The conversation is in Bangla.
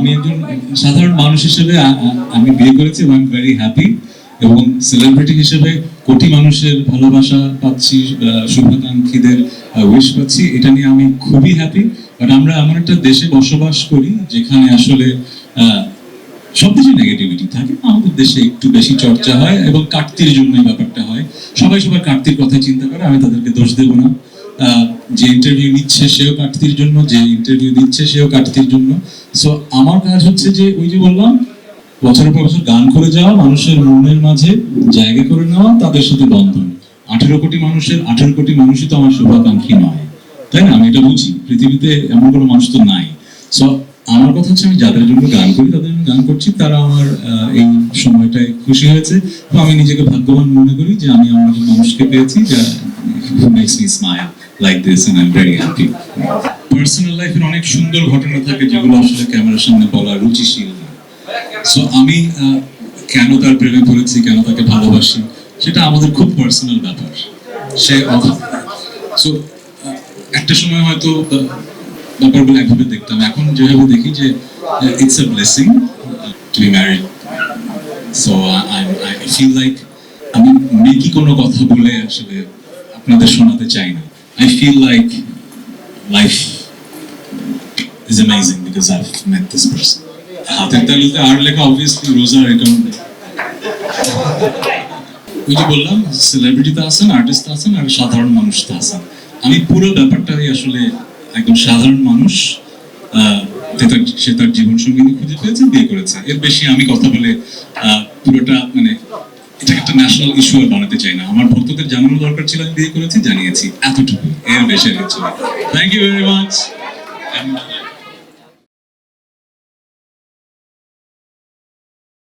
আমি একজন সাধারণ মানুষ হিসেবে আমি বিয়ে করেছি আই ভেরি হ্যাপি এবং সেলিব্রিটি হিসেবে কোটি মানুষের ভালোবাসা পাচ্ছি শুভাকাঙ্ক্ষীদের উইশ পাচ্ছি। এটা নিয়ে আমি খুবই হ্যাপি বাট আমরা এমন একটা দেশে বসবাস করি যেখানে আসলে আহ, সবকিছু নেগেটিভিটি থাকে। আমাদের দেশে একটু বেশি চর্চা হয় এবং কাটতির জন্য এই ব্যাপারটা হয়। সবাই সবার কাটতির কথা চিন্তা করে আমি তাদেরকে দোষ দেবো না। যে ইন্টারভিউ নিচ্ছে সেও কাটতির জন্য যে ইন্টারভিউ দিচ্ছে সেও কাটতির জন্য। সো আমার কাজ হচ্ছে যে ওই যে বললাম, বছরের পর বছর গান করে যাওয়া, মানুষের মনের মাঝে জায়গা করে নেওয়া, তাদের সাথে বন্ধন। আঠেরো কোটি মানুষের, আঠেরো কোটি মানুষই তো আমার শুভাকাঙ্ক্ষী নয়। তাই না? আমি এটা বুঝি। পৃথিবীতে এমন কোনো মানুষ তো নাই। সো আমার কথা হচ্ছে আমি যাদের জন্য গান করি, তাদের জন্য গান করছি। তারা আমার এই সময়টায় খুশি হয়েছে। তো আমি নিজেকে ভাগ্যবান মনে করি যে আমি আমার মানুষকে পেয়েছি, যা makes me smile like this and I am very happy personal লাইফের অনেক সুন্দর ঘটনা থাকে যেগুলো আসলে ক্যামেরার সামনে বলা রুচিশীল না। সো আমি কেন তার প্রেমে পড়েছি, কেন তাকে ভালোবাসি, সেটা আমাদের খুব পার্সোনাল ব্যাপার। সে সো একটা সময় হয়তো ব্যাপারগুলো একভাবে দেখতাম। এখন যেভাবে দেখি যে it's a blessing to be married so I I feel like আমি মেকি কোনো কথা বলে আসলে আপনাদের শোনাতে চাই না। I feel like life amazing because I've met this person. হাতের তালুতে আর লেখা অবভিয়াসলি রোজার অ্যাকাউন্ট ওই বললাম আর্টিস্ট আর সাধারণ আমি পুরো ব্যাপারটাই আসলে একদম সাধারণ মানুষ সে তার খুঁজে পেয়েছে, বিয়ে করেছে। এর বেশি আমি কথা বলে পুরোটা মানে এটা একটা ন্যাশনাল ইস্যু বানাতে চাই না। আমার ভক্তদের জানানো দরকার ছিল, আমি বিয়ে করেছি, জানিয়েছি এতটুকু এর বেশি থ্যাংক ইউ ভেরি মাচ